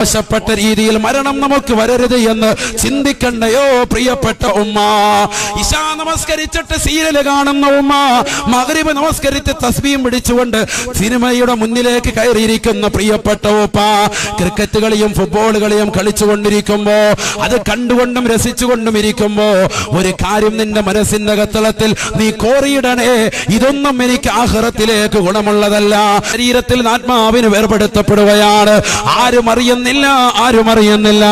മോശപ്പെട്ട രീതിയിൽ മരണം നമുക്ക് വരരുത് എന്ന് ചിന്തിക്കണ്ടയോ പ്രിയപ്പെട്ട ഉമ്മ? ഇശാ നമസ്കരിച്ചിട്ട് സീരിയൽ കാണുന്ന ഉമ്മ മകരീബ് നമസ്കരിച്ച് തസ്ബീം പിടിച്ചുകൊണ്ട് സിനിമയുടെ മുന്നിലേക്ക് കയറിയിരിക്കുന്ന പ്രിയപ്പെട്ട ഉപ്പ ക്രിക്കറ്റ് കളിയും ഫുട്ബോൾ കളിയും കളിച്ചുകൊണ്ടിരിക്കുമ്പോ അത് കണ്ടുകൊണ്ടും രസിച്ചുകൊണ്ടും ഇരിക്കുമ്പോ ഒരു കാര്യം നിന്റെ മനസ്സിന്റെ കത്തളത്തിൽ നീ കോറിയിടണേ ഇതൊന്നും എനിക്ക് ആഹ്റത്തിലേക്ക് ഗുണമുള്ളതല്ല. ശരീരത്തിൽ ആത്മാവിന് വേർപെടുത്തപ്പെടുകയാണ്. ആരും അറിയുന്നില്ല ആരും അറിയുന്നില്ല.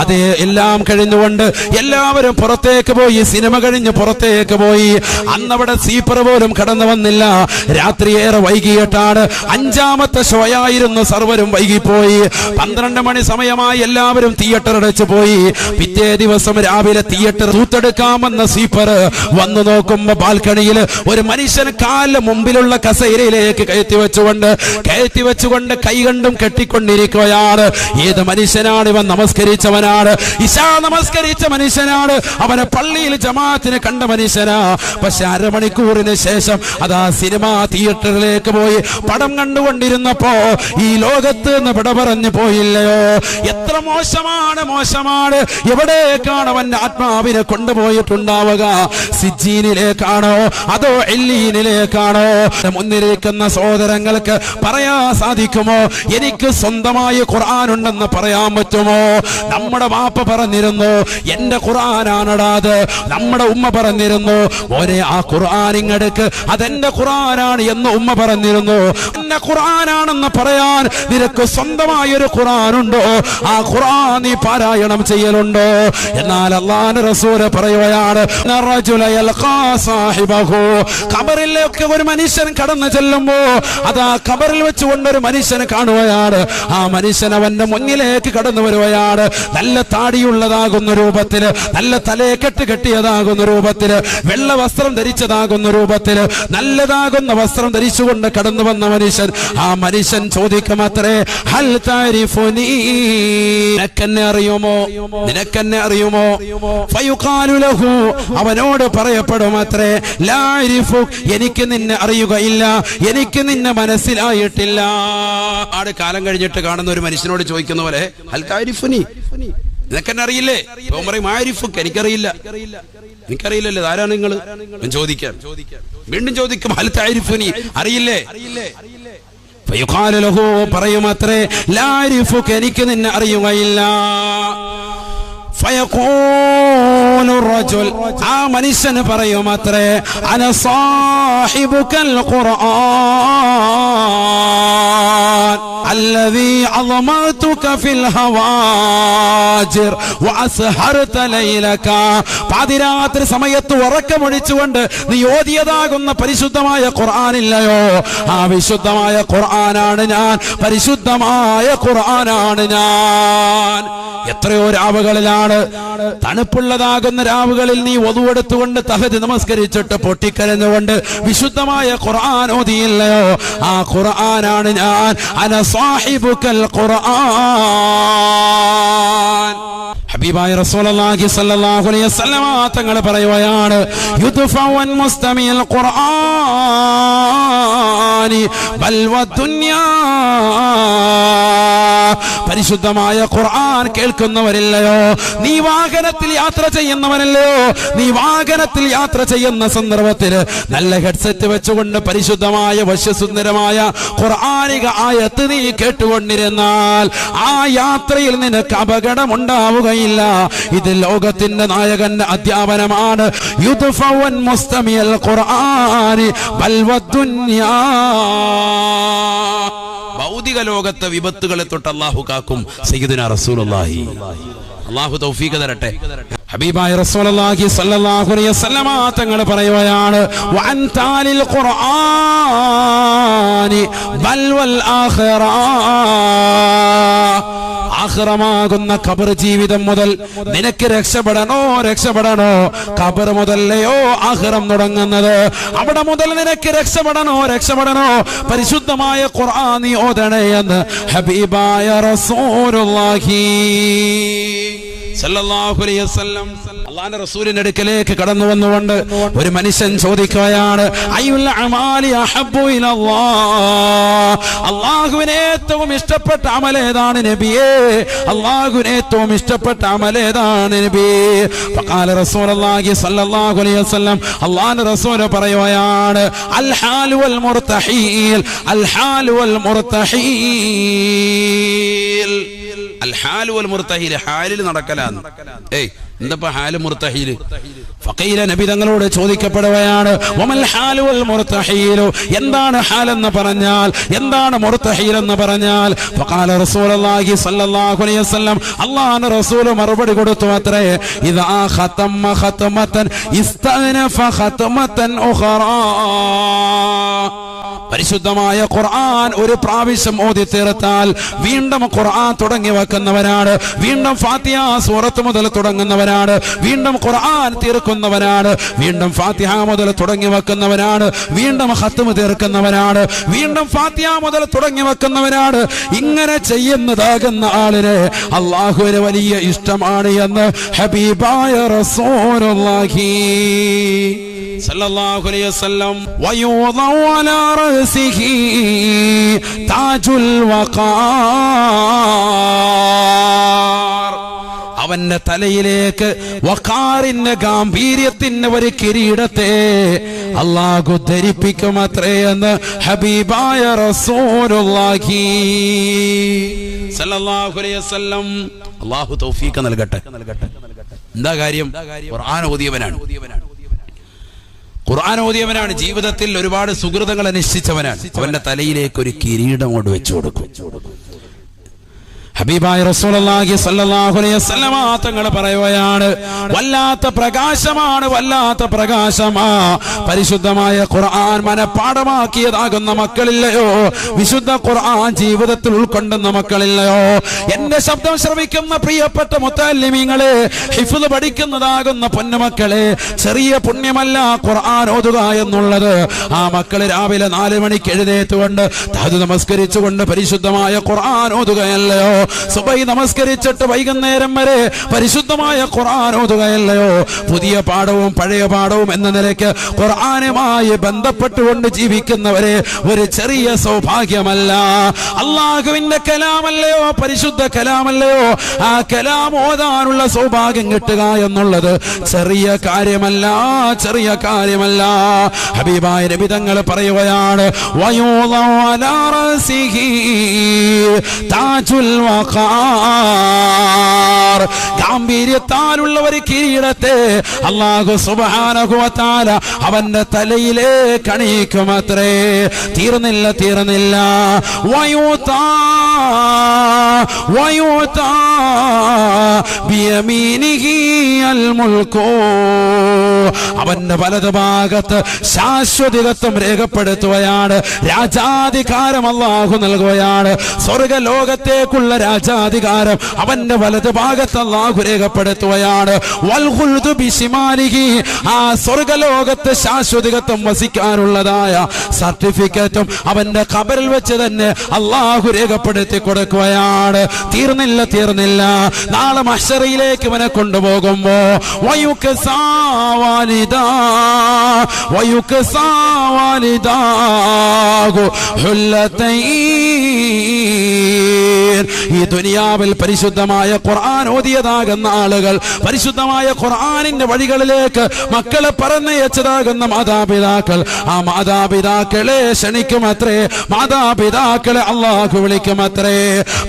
അത് എല്ലാം കഴിഞ്ഞുകൊണ്ട് എല്ലാവരും പുറത്തേക്ക് പോയി. സിനിമ കഴിഞ്ഞ് പുറത്തേക്ക് പോയി. അന്നവിടെ സീപ്പർ പോലും കടന്നു വന്നില്ല. രാത്രി ഏറെ വൈകിയിട്ടാണ്. അഞ്ചാമത്തെ ഷോ ആയിരുന്നു സർവരും വൈകിപ്പോയി. പന്ത്രണ്ട് മണി സമയമായി എല്ലാവരും തിയേറ്റർ അടച്ചു പോയി. പിറ്റേ ദിവസം രാവിലെ തിയേറ്റർ തൂത്തെടുക്കാമെന്ന സീപ്പർ വന്നു നോക്കുമ്പോ ബാൽക്കണിയിൽ ഒരു മനുഷ്യൻ കാലിന് മുമ്പിലുള്ള കസേരയിലേക്ക് കയറ്റി വെച്ചുകൊണ്ട് കയറ്റി വെച്ചുകൊണ്ട് കൈകണ്ടും കെട്ടിക്കൊണ്ടിരിക്കുകയാണ്. ഏത് മനുഷ്യനാണ് ഇവൻ നമസ്കരിച്ചവനാണ്? ഇശാ നമസ്കരിച്ച മനുഷ്യനാണ്. അവനെ പള്ളിയിൽ ജമാഅത്തിന് കണ്ട മനുഷ്യനാ. പക്ഷെ അരമണിക്കൂറിന് ശേഷം അതാ സിനിമാ തിയേറ്ററിലേക്ക് പോയി പടം കണ്ടുകൊണ്ടിരുന്നപ്പോ ഈ ലോകത്ത് നിന്ന് പിട പറഞ്ഞു പോയില്ലയോ? എത്ര മോശമാണ് മോശമാണ്. എവിടേക്കാണ് അവന്റെ ആത്മാവിനെ കൊണ്ടുപോയിട്ടുണ്ടാവുക? സിജീനിലേക്കാണോ അതോ എല്ലീനിലേക്കാണോ? മുന്നിലിരിക്കുന്ന സഹോദരങ്ങൾക്ക് പറയാൻ സാധിക്കുമോ? എനിക്ക് സ്വന്തമായി ഖുർആൻ ഉണ്ടെന്ന് പറയാൻ പറ്റുമോ? നമ്മുടെ വാപ്പ പറഞ്ഞിരുന്നു എന്റെ ഖുർആനാണടാ അത് നമ്മുടെ ഉമ്മ പറഞ്ഞിരുന്നു ഓരേ ആ ഖുർആൻ ഇങ്ങടുക്ക് അതെന്റെ ഖുർആനാണ് എന്ന് ഉമ്മ പറഞ്ഞിരുന്നു. എന്നെ ഖുർആനാണെന്ന് പറയാൻ നിനക്ക് സ്വന്തമായ ഒരു ഖുർആനുണ്ടോ? ആ ഖുർആൻ നീ പാരായണം ചെയ്യലുണ്ടോ? എന്നാൽ അള്ളാന്റെ റസൂൽ പറയുകയാണ്. ഖബറിലേക്ക് ഒരു മനുഷ്യൻ കടന്നു ചെല്ലുമ്പോ അതാ ഖബറിൽ വെച്ചുകൊണ്ട് ഒരു മനുഷ്യനെ കാണുകയാണ്. ആ മനുഷ്യൻ അവന്റെ മുന്നിലേക്ക് കടന്നു വരുകയാണ് നല്ല താടിയുള്ളതാകുന്ന രൂപത്തിൽ നല്ല തലയെക്കെട്ട് കെട്ടിയതാകുന്ന രൂപത്തിൽ വെള്ള വസ്ത്രം ധരിച്ചതാകുന്ന രൂപത്തിൽ നല്ലതാകുന്ന വസ്ത്രം ധരിച്ചുകൊണ്ട് കടന്നു വന്ന മനുഷ്യൻ ആ മനുഷ്യൻ ചോദിക്കുമത്രേ ഹൽ താരിഫുനീ നിനക്കെന്നെ അറിയുമോ? നിനക്കെന്നെ അറിയുമോ? ഫയുഖാലുലഹു അവനോട് പറയപ്പെടും അത്രേ ലാരിഫു എനിക്ക് നിന്നെ അറിയുകയില്ല എനിക്ക് നിന്നെ മനസ്സിലായിട്ടില്ല. ആട് കാലം കഴിഞ്ഞിട്ട് കാണുന്ന ഒരു മനുഷ്യനോട് ചോദിക്കുന്ന പോലെ നിനക്കെന്നെ അറിയില്ലേ? പറയും ആരിഫുക്ക്? എനിക്കറിയില്ല. എനിക്കറിയില്ലല്ലോ. ആരാണ് നിങ്ങൾ ഞാൻ ചോദിക്കാം. വീണ്ടും ചോദിക്കും ഹൽ അറിയില്ലേ? എനിക്ക് നിന്നെ അറിയുകയില്ല. ആ മനുഷ്യന് പറയുമത്രേ അന സാഹിബുക്കൽ ഖുർആൻ الذي عظمتك في الهواجر وأسهرت ليلك പാതിരാത്രി സമയത്ത് ഉറക്കമൊഴിച്ചുകൊണ്ട് നീ ഓതിയതാകുന്ന പരിശുദ്ധമായ ഖുർആനില്ലയോ ആ വിശുദ്ധമായ ഖുർആനാണ് ഞാൻ പരിശുദ്ധമായ ഖുർആനാണ് ഞാൻ എത്രയോ രാവുകളിലാണ് തണുപ്പുള്ളതാകുന്ന രാവുകളിൽ നീ ഒതുവെടുത്തുകൊണ്ട് തഹത് നമസ്കരിച്ചിട്ട് പൊട്ടിക്കരഞ്ഞുകൊണ്ട് വിശുദ്ധമായ ഖുർആൻ ഓതിയില്ലയോ? ആ ഖുർആനാണ് ഞാൻ. അന സാഹിബുക്കൽ ഖുർആൻ. ഹബീബായ റസൂലുള്ളാഹി സ്വല്ലല്ലാഹു അലൈഹി വസല്ലമ തങ്ങൾ പറയുകയാണ് യുദ്ഫവൻ മുസ്തമിൽ ഖുർആനി ബൽ വദുനിയാ പരിശുദ്ധമായ ഖുർആൻ കേൾക്കുന്നവരില്ലയോ? നീ വാഹനത്തിൽ യാത്ര ചെയ്യുന്നവനല്ലയോ? നീ വാഹനത്തിൽ യാത്ര ചെയ്യുന്ന സന്ദർഭത്തിൽ നല്ല ഹെഡ്സെറ്റ് വെച്ചുകൊണ്ട് പരിശുദ്ധമായ വശ്യസുന്ദരമായ ഖുർആനിക ആയത്ത് നീ കേട്ടുകൊണ്ടിരുന്നാൽ ആ യാത്രയിൽ നിനക്ക് അപകടമുണ്ടാവുകയില്ല. ഇത് ലോകത്തിന്റെ നായകന്റെ അധ്യാപനമാണ്. ഭൗതിക ലോകത്തെ വിപത്തുകളെ തൊട്ട് അള്ളാഹു കാക്കും. സയ്യിദിന റസൂലുള്ളാഹി. അള്ളാഹു തൗഫീഖ് തരട്ടെ. ഹബീബായ റസൂലുള്ളാഹി സ്വല്ലല്ലാഹു അലൈഹി വസല്ലമ തങ്ങൾ പറയുകയാണ് വഅൻ ഖുർആനി ബൽ വൽ ആഹ്റമാകുന്ന ഖബർ ജീവിതം മുതൽ നിനക്ക് രക്ഷപ്പെടണോ രക്ഷപ്പെടണോ? ഖബർ മുതലയോ ആഹ്റം തുടങ്ങുന്നത്? അവിടെ മുതൽ നിനക്ക് രക്ഷപ്പെടണോ രക്ഷപ്പെടണോ? പരിശുദ്ധമായ ഖുർആൻ നീ ഓതണേ എന്ന് ഹബീബായ റസൂലുള്ളാഹി. അള്ളാന്റെ റസൂലിന്റെ അടുക്കലേക്ക് കടന്നു വന്നുകൊണ്ട് ഒരു മനുഷ്യൻ ചോദിക്കുകയാണ് അള്ളാഹുവിന് ഏറ്റവും ഇഷ്ടപ്പെട്ട അമലേതാണ് നബിയേ? അള്ളാഹുവിന് ഏറ്റവും ഇഷ്ടപ്പെട്ട അമലേതാണ് നബിയേ ഫഖാല റസൂലുള്ളാഹി സ്വല്ലല്ലാഹു അലൈഹി വസല്ലം അള്ളാഹുവിന്റെ റസൂൽ പറയുകയാണ് അൽ ഹാലു വൽ മുർതഹീൽ അൽ ഹാലു വൽ മുർതഹീൽ അൽ ഹാലു വൽ മുർതഹീൽ ഹാലിൽ നടക്കലാന്ന്. ഏയ് എന്തപ്പോ ഹാൽ മുർത്തഹീൽ? ഫക്കീല നബി തങ്ങളോട് ചോദിക്കപ്പെടുകയാണ് മുർത്തഹീലു? എന്താണ് ഹാൽ എന്ന് പറഞ്ഞാൽ എന്താണ് മുർത്തഹീൽ എന്ന് പറഞ്ഞാൽ ഫഖാല റസൂലുള്ളാഹി സ്വല്ലല്ലാഹു അലൈഹി വസല്ലം. അല്ലാഹുവിന്റെ റസൂൽ മറുപടി കൊടുത്തു അത്രേ ഇദാ ഖതമ ഖതമതൻ ഇസ്തഅനഫ ഖതമതൻ ഉഖറാ. പരിശുദ്ധമായ ഖുർആൻ ഒരു പ്രാവശ്യം ഓതി തീർത്താൽ വീണ്ടും ഖുർആൻ തുടങ്ങി വെക്കുന്നവരാണ്. വീണ്ടും ഫാത്തിഹ സൂറത്ത് മുതൽ തുടങ്ങുന്നവരാണ്. വീണ്ടും ഖുർആൻ തീർക്കുന്നവരാണ്. വീണ്ടും ഫാത്തിഹ മുതൽ തുടങ്ങി വെക്കുന്നവരാണ്. വീണ്ടും ഹത്തും തീർക്കുന്നവരാണ്. വീണ്ടും ഫാത്തിഹ മുതൽ തുടങ്ങി വെക്കുന്നവരാണ്. ഇങ്ങനെ ചെയ്യുന്നതാകുന്ന ആളിന് ഒരു വലിയ ഇഷ്ടമാണ് എന്ന് ഹബീബായ റസൂലുള്ളാഹി. സല്ലല്ലാഹു അലൈഹി വസല്ലം. വയൂദഉ അലാ റസിഹി താജുൽ വഖാർ. അവന്റെ തലയിലേക്ക് വഖാറിന്റെ ഗാംഭീര്യത്തിന് ഒരു കിരീടത്തെ അള്ളാഹു ധരിപ്പിക്കും അത്രേ എന്ന് ഹബീബായ റസൂലുള്ളാഹി. സല്ലല്ലാഹു അലൈഹി വസല്ലം. അള്ളാഹു തൗഫീഖ് നൽകട്ടെ. എന്താ കാര്യം? ഖുർആൻ ഓതിയവനാണ്. ഖുർആൻ ഓതിയവനാണ്. ജീവിതത്തിൽ ഒരുപാട് സുഹൃതങ്ങൾ അനുഷ്ഠിച്ചവനാണ്. അവന്റെ തലയിലേക്ക് ഒരു കിരീടം കൊണ്ട് വെച്ചു കൊടുക്കും. ഹബീബായ അലൈഹി വസല്ലമ തങ്ങൾ പറയുകയാണ് വല്ലാത്ത പ്രകാശമാണ് വല്ലാത്ത പ്രകാശമാ. പരിശുദ്ധമായ ഖുർആൻ മനപാഠമാക്കിയതാകുന്ന മക്കളില്ലയോ? വിശുദ്ധ ഖുർആൻ ജീവിതത്തിൽ ഉൾക്കൊണ്ടുന്ന മക്കളില്ലയോ? എന്റെ ശബ്ദം ശ്രവിക്കുന്ന പ്രിയപ്പെട്ട മുത്തല്ലിമീങ്ങളെ ഹിഫ്ദ് പഠിക്കുന്നതാകുന്ന പൊന്നുമക്കളെ ചെറിയ പുണ്യമല്ല ഖുർആൻ ഓതുക എന്നുള്ളത്. ആ മക്കൾ രാവിലെ നാല് മണിക്ക് എഴുന്നേറ്റുകൊണ്ട് നമസ്കരിച്ചുകൊണ്ട് പരിശുദ്ധമായ ഖുർആൻ ഓതുകയല്ലയോ? സുബൈ നമസ്കരിച്ചിട്ട് വൈകുന്നേരം വരെ പരിശുദ്ധമായ ഖുർആൻ ഓതുകയല്ലയോ? പുതിയ പാഠവും പഴയ പാഠവും എന്ന നിലയ്ക്ക് ഖുർആനുമായി ബന്ധപ്പെട്ടുകൊണ്ട് ജീവിക്കുന്നവരെ ഒരു ചെറിയ സൗഭാഗ്യമല്ല. അള്ളാഹുവിന്റെ കലാമല്ലയോ? പരിശുദ്ധ കലാമല്ലയോ? ആ കലാം ഓതാനുള്ള സൗഭാഗ്യം കിട്ടുക എന്നുള്ളത് ചെറിയ കാര്യമല്ല ചെറിയ കാര്യമല്ല. ഹബീബായ രബിതങ്ങൾ പറയുകയാണ് വയോല താജുൽ വഖാർ ഗാംഭീര്യത്താലുള്ള ഒരു കിരീടത്തെ അള്ളാഹു വ അവന്റെ തലയിലേ അണിയിക്കും അത്രേ തീർന്നില്ല തീർന്നില്ല. വയൂതാ വയൂതാ. ബിയമീനിഹി അൽ മുൽക്കോ അവന്റെ വലത് ഭാഗത്ത് ശാശ്വതികത്വം രേഖപ്പെടുത്തുകയാണ്. രാജാധികാരം അള്ളാഹു നൽകുകയാണ്. സ്വർഗലോകത്തേക്കുള്ള രാജാധികാരം അവന്റെ വലത് ഭാഗത്ത് അള്ളാഹു രേഖപ്പെടുത്തുകയാണ്. ആ സ്വർഗലോകത്ത് ശാശ്വതികത്വം വസിക്കാനുള്ളതായ സർട്ടിഫിക്കറ്റും അവന്റെ ഖബറിൽ വെച്ച് തന്നെ അള്ളാഹു രേഖപ്പെടുത്തി കൊടുക്കുകയാണ്. തീർന്നില്ല തീർന്നില്ല. നാളെ മഷറയിലേക്ക് ഇവനെ കൊണ്ടുപോകുമ്പോ വയുക്ക് സാവാലിദാ വയുക്ക് സാവാലിദാകു ഈ ദുനിയാവിൽ പരിശുദ്ധമായ ഖുർആൻ ഓതിയതാകുന്ന ആളുകൾ പരിശുദ്ധമായ ഖുർആാനിന്റെ വഴികളിലേക്ക് മക്കളെ പറഞ്ഞയച്ചതാകുന്ന മാതാപിതാക്കൾ. ആ മാതാപിതാക്കളെ ക്ഷണിക്കുമത്രേ മാതാപിതാക്കളെ അള്ളാഹു വിളിക്കുമത്രേ.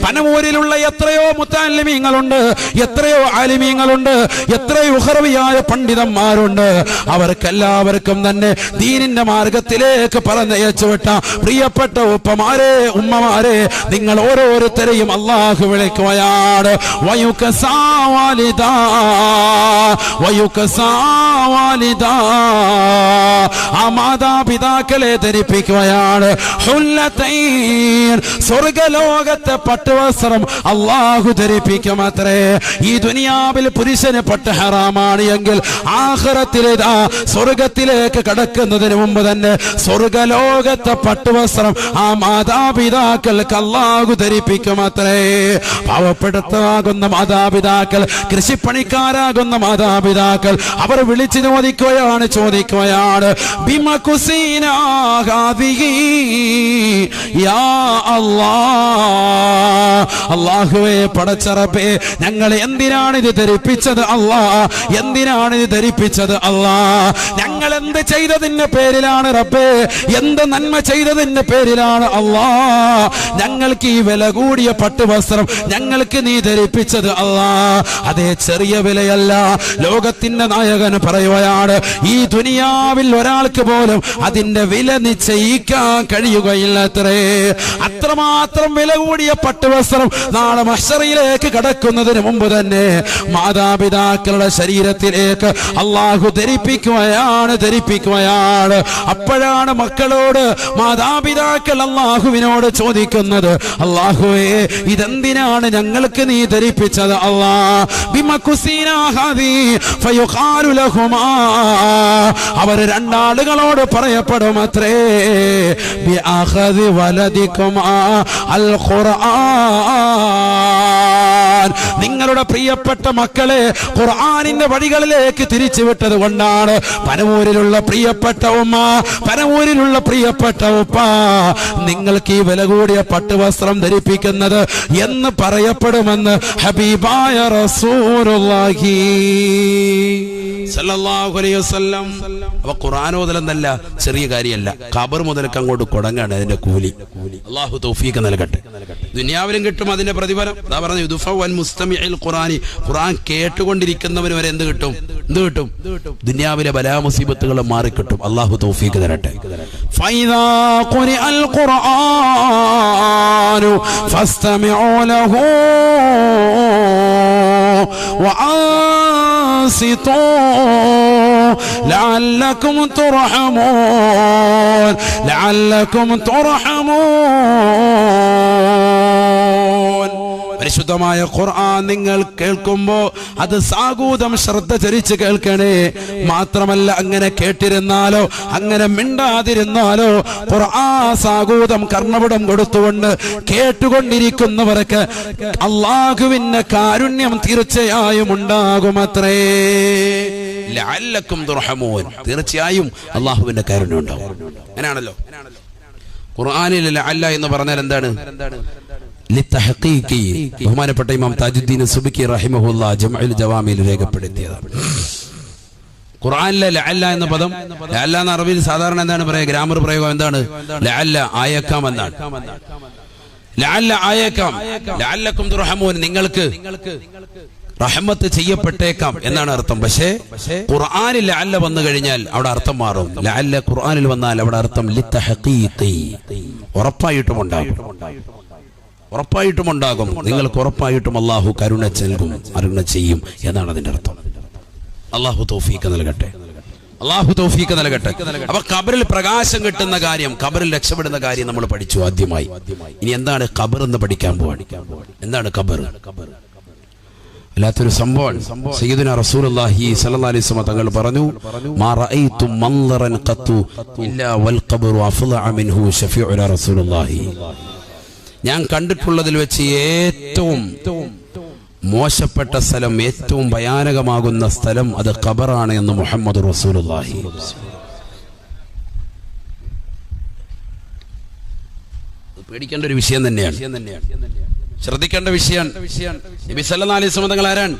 പനമൂരിലുള്ള എത്രയോ മുത്താലിമീങ്ങളുണ്ട്. എത്രയോ ആലിമീങ്ങളുണ്ട് എത്രയോ ഉഹർവിയായ പണ്ഡിതന്മാരുണ്ട്. അവർക്കെല്ലാവർക്കും തന്നെ ദീനിന്റെ മാർഗത്തിലേക്ക് പറഞ്ഞയച്ചു വിട്ട പ്രിയപ്പെട്ട ഉപ്പമാരെ ഉമ്മമാരെ നിങ്ങൾ ഓരോരുത്തരെയും അള്ളാഹു വിളിക്കുകയാണ്. വയുക്ക സാവാലിത വയുക്ക സാവാലിത ആ മാതാപിതാക്കളെ ധരിപ്പിക്കുകയാണ്. സ്വർഗലോകത്തെ പട്ടുവസ്ത്രം അള്ളാഹു ധരിപ്പിക്കും അത്രേ ഈ ദുനിയാവിൽ പുരുഷന് പെട്ട ഹറാമാണ് എങ്കിൽ ആഹ്റത്തിലേതാ സ്വർഗത്തിലേക്ക് കടക്കുന്നതിന് മുമ്പ് തന്നെ സ്വർഗലോകത്തെ പട്ടുവസ്ത്രം ആ മാതാപിതാക്കൾക്ക് അല്ലാഹു ധരിപ്പിക്കും അത്രേ. പാവപ്പെടുത്താകുന്ന മാതാ മാതാപിതാക്കൾ കൃഷിപ്പണിക്കാരാകുന്ന മാതാപിതാക്കൾ അവർ വിളിച്ചു ചോദിക്കുകയാണ് ചോദിക്കുകയാണ് ബിമകുസീനാ യാ അല്ലാ. അള്ളാഹുവേ പടച്ചറപ്പേ ഞങ്ങൾ എന്തിനാണ് ഇത് ധരിപ്പിച്ചത് അള്ളാ? എന്തിനാണ് ഇത് ധരിപ്പിച്ചത് അള്ളാ? ഞങ്ങൾ എന്ത് ചെയ്തതിന്റെ പേരിലാണ് റബ്ബേ? എന്ത് നന്മ ചെയ്തതിന്റെ പേരിലാണ് അള്ളാ? ഞങ്ങൾക്ക് ഈ വില കൂടിയ പട്ടുവസ്ത്രം ഞങ്ങൾക്ക് നീ ധരിപ്പിച്ചത് അള്ളാ. അതേ ചെറിയ വിലയല്ല. ലോകത്തിന്റെ നായകൻ പറയുകയാണ് ഈ ദുനിയാവിൽ ഒരാൾക്ക് പോലും അതിന്റെ വില നിശ്ചയിക്കാൻ കഴിയുകയില്ല അത്രേ. അത്രമാത്രം വില കൂടിയ പട്ടുവസ്ത്രം നാളെ മഷറിയിലേക്ക് കടക്കുന്നതിന് മുമ്പ് തന്നെ മാതാപിതാക്കളുടെ ശരീരത്തിലേക്ക് അള്ളാഹു ധരിപ്പിക്കുകയാണ് ധരിപ്പിക്കുകയാണ്. അപ്പോഴാണ് മക്കളോട് മാതാപിതാക്കൾ അള്ളാഹുവിനോട് ചോദിക്കുന്നത് അള്ളാഹുവേ ഇതെന്തിനാണ് ഞങ്ങൾക്ക് നീ ധരിപ്പിച്ചത് അവർ രണ്ടാളുകളോട് പറയപ്പെടും അത്രേ അൽ വലദികുമാ അൽ ഖുർആൻ നിങ്ങളുടെ പ്രിയപ്പെട്ട മക്കളെ ഖുർആാനിന്റെ വഴികളിലേക്ക് തിരിച്ചു വിട്ടത് കൊണ്ടാണ്. പനവൂരിലുള്ള പ്രിയപ്പെട്ട ഉമ്മ പനവൂരിലുള്ള പ്രിയപ്പെട്ട ഉപ്പ നിങ്ങൾക്ക് ഈ വില കൂടിയ പട്ടുവസ്ത്രം ധരിപ്പിക്കുന്നത് എന്ന് പറയപ്പെടുമെന്ന് ഹബീബായ റസൂലുള്ളാഹി അപ്പൊ ചെറിയ കാര്യമല്ല. ഖബർ മുതലൊക്കെ അങ്ങോട്ട് കൊടങ്ങാണ് അതിന്റെ കൂലി. അള്ളാഹു തൗഫീഖ് നൽകട്ടെ. ദുനിയാവിലും കിട്ടും അതിന്റെ പ്രതിഫലം. അതാ പറഞ്ഞു യുദുഫ വൻ മുസ്തമിഇൽ ഖുർആനി ഖുർആൻ കേട്ടുകൊണ്ടിരിക്കുന്നവന് വരെ എന്ത് കിട്ടും എന്ത് കിട്ടും ദുനിയാവിലെ ബലാ മുസീബത്തുകൾ മാറിക്കിട്ടും അള്ളാഹു തൗഫീഖ് തരട്ടെ ഫൈദാ ഖുരിഅൽ ഖുർആനു ഫസ്തമിഉ ലഹു وأنصتوا لعلكم ترحمون لعلكم ترحمون പരിശുദ്ധമായ ഖുർആൻ നിങ്ങൾ കേൾക്കുമ്പോ അത് സാഗൂതം ശ്രദ്ധ ചരിച്ച് കേൾക്കണേ. മാത്രമല്ല അങ്ങനെ കേട്ടിരുന്നാലോ അങ്ങനെ മിണ്ടാതിരുന്നാലോ ഖുർആൻ സാഗൂതം കർണപടം കൊടുത്തുകൊണ്ട് കേട്ടുകൊണ്ടിരിക്കുന്നവർക്ക് അള്ളാഹുവിന്റെ കാരുണ്യം തീർച്ചയായും ഉണ്ടാകുമത്രേ. ലഅല്ലക്കും തുർഹമൂൻ. തീർച്ചയായും അള്ളാഹുവിന്റെ കാരുണ്യം ഉണ്ടാവും. അങ്ങനെയാണല്ലോ. ഖുർആനിൽ അല്ല എന്ന് പറഞ്ഞാൽ എന്താണ്? ബഹുമാനപ്പെട്ട ഇമാം താജുദ്ദീൻ സുബിക്കി റഹിമഹുല്ല ജംഉൽ ജവാമിൽ രേഖപ്പെടുത്തിയതാണ് ഖുർആനിലെ ലഅല്ല എന്ന പദം ലഅല്ല എന്ന അറബിയിൽ സാധാരണ എന്താണ് പറയുക? ഗ്രാമർ പ്രയോഗം എന്താണ്? ലഅല്ല ആയേക്കാം എന്നാണ്. ലഅല്ല ആയേക്കാം. ലഅല്ലക്കും തുർഹമൂൻ നിങ്ങൾക്ക് റഹ്മത്ത് ചെയ്യപ്പെട്ടേക്കാം എന്നാണ് അർത്ഥം. പക്ഷേ ഖുർആനിൽ ലഅല്ല വന്നു കഴിഞ്ഞാൽ അവിടെ അർത്ഥം മാറും. ലഅല്ല ഖുർആനിൽ വന്നാൽ അവിടെ അർത്ഥം ഉറപ്പായിട്ടും ഉണ്ടാകും. ഉറപ്പായിട്ടും ഉണ്ടാകും നിങ്ങൾക്ക് ഉറപ്പായിട്ടും അള്ളാഹു കരുണ നൽകും അരുണ ചെയ്യും എന്നാണ് അതിന്റെ അർത്ഥം. അള്ളാഹു തോഫീക്ക് നൽകട്ടെ. അള്ളാഹു തോഫീക്ക് നൽകട്ടെ. അപ്പൊ കബറിൽ പ്രകാശം കിട്ടുന്ന കാര്യം കബറിൽ രക്ഷപ്പെടുന്ന കാര്യം നമ്മൾ പഠിച്ചു ആദ്യമായി. ഇനി എന്താണ് കബർ എന്ന് പഠിക്കാൻ പോവാണ്? എന്താണ് കബർ അല്ലാത്തൊരു സംഭവം സയ്യിദുന റസൂലുള്ളാഹി സ്വല്ലല്ലാഹി അലൈഹി വസല്ലം തങ്ങൾ പറഞ്ഞു മാ റഅയ്തു മൻളറൻ ഖത്തു ഇല്ലാ വൽ ഖബ്റു അഫ്ളഅ മിൻഹു ഷഫീഉന റസൂലുള്ളാഹി. ഞാൻ കണ്ടിട്ടുള്ളതിൽ വെച്ച് ഏറ്റവും മോശപ്പെട്ട സ്ഥലം ഏറ്റവും ഭയാനകമാകുന്ന സ്ഥലം അത് ഖബറാണ് എന്ന് മുഹമ്മദ് റസൂലുള്ളാഹി. പേടിക്കേണ്ട ഒരു വിഷയം തന്നെയാണ്. ശ്രദ്ധിക്കേണ്ട വിഷയം. നബി സല്ലല്ലാഹു അലൈഹി വസല്ലം തങ്ങൾ ആരാണ്?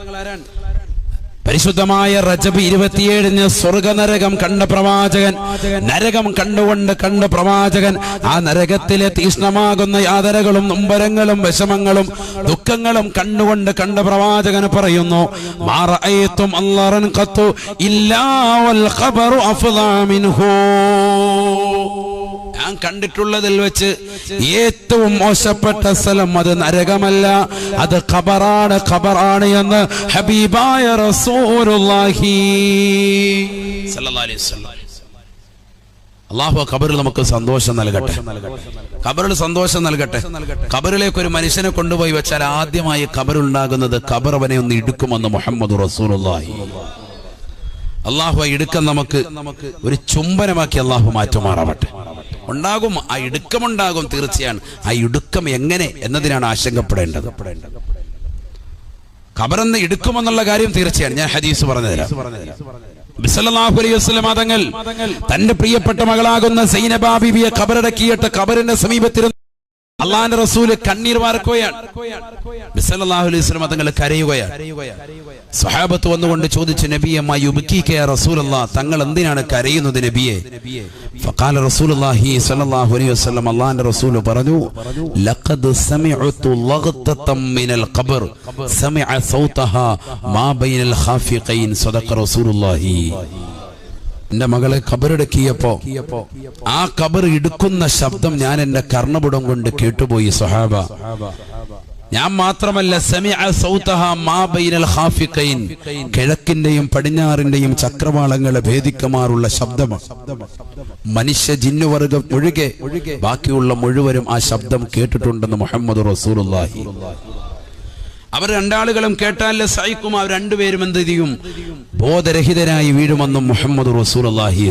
പരിശുദ്ധമായ റജബ് ഇരുപത്തിയേഴിന് സ്വർഗനരകം കണ്ട പ്രവാചകൻ നരകം കണ്ടുകൊണ്ട് കണ്ട പ്രവാചകൻ ആ നരകത്തിലെ തീഷ്ണമാകുന്ന യാതനകളും നൊമ്പരങ്ങളും വിഷമങ്ങളും ദുഃഖങ്ങളും കണ്ടുകൊണ്ട് കണ്ട പ്രവാചകൻ പറയുന്നു ഇല്ലാ ഞാൻ കണ്ടിട്ടുള്ളതിൽ വെച്ച് ഏറ്റവും മോശപ്പെട്ട സ്ഥലം അത് നരകമല്ല. അത് ഖബറാണ് ഖബറാണ് എന്ന് ഹബീബായ റസൂലുള്ളാഹി അള്ളാഹു ഖബറിൽ നമുക്ക് സന്തോഷം നൽകട്ടെ. ഖബറിൽ സന്തോഷം നൽകട്ടെ. ഖബറിലേക്ക് ഒരു മനുഷ്യനെ കൊണ്ടുപോയി വെച്ചാൽ ആദ്യമായി ഖബറുണ്ടാകുന്നത് ഖബർ അവനെ ഒന്ന് ഇടുക്കുമെന്ന് മുഹമ്മദ് റസൂലുള്ളാഹി. അള്ളാഹു ഇടുക്കം നമുക്ക് ഒരു ചുംബനമാക്കി അള്ളാഹു മാറ്റുമാറാവട്ടെ. ഉണ്ടാകും ആ ഇടുക്കമുണ്ടാകും തീർച്ചയാണ്. ആ ഇടുക്കം എങ്ങനെ എന്നതിനാണ് ആശങ്കപ്പെടേണ്ടത്. ഖബറെന്ന് എടുക്കുമെന്നുള്ള കാര്യം തീർച്ചയാണ്. ഞാൻ ഹദീസ് പറഞ്ഞുതരാം. തങ്ങൾ തന്റെ പ്രിയപ്പെട്ട മകളാകുന്ന സൈനബ കബറടക്കിയിട്ട് ഖബറടക്കിയിട്ട് ഖബറിന്റെ സമീപത്തിരുന്ന് അള്ളാഹിന്റെ റസൂൽ കണ്ണീർ വാർക്കുകയാണ്. തങ്ങൾ കരയുകയാണ്. സ്വഹാബത്ത് വന്നുകൊണ്ട് ചോദിച്ചു നബിയെ തങ്ങൾ എന്തിനാണ് കരയുന്നത് നബിയെ? ഫഖാല റസൂലുള്ളാഹി സ്വല്ലല്ലാഹു അലൈഹി വസല്ലം റസൂൽ പറഞ്ഞു ലഖദ് സമിഅതു ലഗ്തതം ഖബർ സമിഅ മാ ബൈനൽ സദഖ എന്റെ മകളെ കബറെടുക്കിയപ്പോ ആ കബർ ഇടുക്കുന്ന ശബ്ദം ഞാൻ എന്റെ കർണപുടം കൊണ്ട് കേട്ടുപോയി സഹാബ. ഞാൻ മാത്രമല്ല കിഴക്കിന്റെയും പടിഞ്ഞാറിന്റെയും ചക്രവാളങ്ങളെ ഭേദിക്കുമാറുള്ള ശബ്ദമാണ് മനുഷ്യ ജിന്നുവർഗം ഒഴികെ ബാക്കിയുള്ള മുഴുവരും ആ ശബ്ദം കേട്ടിട്ടുണ്ടെന്ന് മുഹമ്മദ് റസൂലുള്ളാഹി. അവർ രണ്ടാളുകളും കേട്ടാൽ സഹിക്കും. അവർ രണ്ടുപേരും എന്ത് ചെയ്യും? ബോധരഹിതരായി വീഴുമെന്നും മുഹമ്മദ് റസൂൽ അള്ളാഹി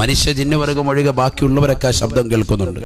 മനുഷ്യ ജിന്നുവർഗം ഒഴികെ ബാക്കിയുള്ളവരൊക്കെ ശബ്ദം കേൾക്കുന്നുണ്ട്.